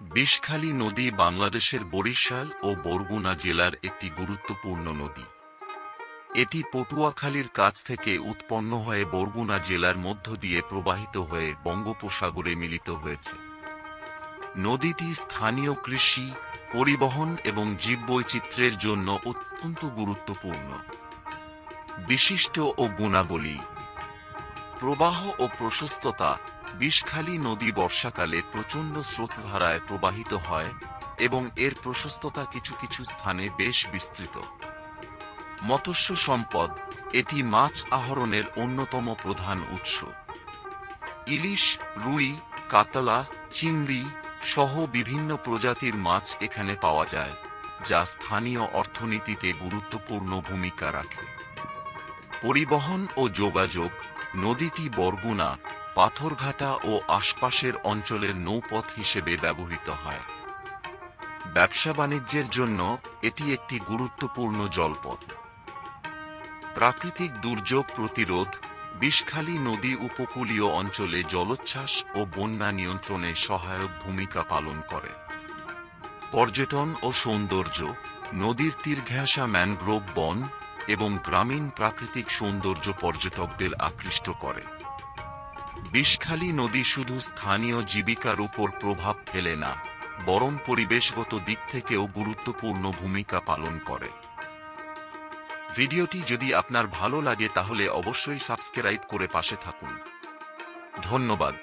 বিষখালী নদী বাংলাদেশের বরিশাল ও বরগুনা জেলার একটি গুরুত্বপূর্ণ নদী। এটি পটুয়াখালীর কাছ থেকে উৎপন্ন হয়ে বরগুনা জেলার মধ্য দিয়ে প্রবাহিত হয়ে বঙ্গোপসাগরে মিলিত হয়েছে। নদীটি স্থানীয় কৃষি, পরিবহন এবং জীববৈচিত্র্যের জন্য অত্যন্ত গুরুত্বপূর্ণ। বিশিষ্ট ও গুণাবলী। প্রবাহ ও প্রশস্ততা বিষখালী নদী বর্ষাকালে প্রচণ্ড স্রোতধারায় প্রবাহিত হয় এবং এর প্রশস্ততা কিছু কিছু স্থানে বেশ বিস্তৃত। মৎস্য সম্পদ এটি মাছ আহরণের অন্যতম প্রধান উৎস। ইলিশ, রুই, কাতলা, চিংড়ি সহ বিভিন্ন প্রজাতির মাছ এখানে পাওয়া যায়, যা স্থানীয় অর্থনীতিতে গুরুত্বপূর্ণ ভূমিকা রাখে। পরিবহন ও যোগাযোগ, নদীটি বরগুনা পাথরঘাটা ও আশপাশের অঞ্চলের নৌপথ হিসেবে ব্যবহৃত হয়। ব্যবসা বাণিজ্যের জন্য এটি একটি গুরুত্বপূর্ণ জলপথ। প্রাকৃতিক দুর্যোগ প্রতিরোধ, বিষখালী নদী উপকূলীয় অঞ্চলে জলোচ্ছ্বাস ও বন্যা নিয়ন্ত্রণে সহায়ক ভূমিকা পালন করে। পর্যটন ও সৌন্দর্য, নদীর তীর ঘেঁষা ম্যানগ্রোভ বন এবং গ্রামীণ প্রাকৃতিক সৌন্দর্য পর্যটকদের আকৃষ্ট করে। বিষখালী নদী শুধু স্থানীয় জীবিকার উপর প্রভাব ফেলে না, বরং পরিবেশগত দিক থেকেও গুরুত্বপূর্ণ ভূমিকা পালন করে। ভিডিওটি যদি আপনার ভালো লাগে তাহলে অবশ্যই সাবস্ক্রাইব করে পাশে থাকুন। ধন্যবাদ।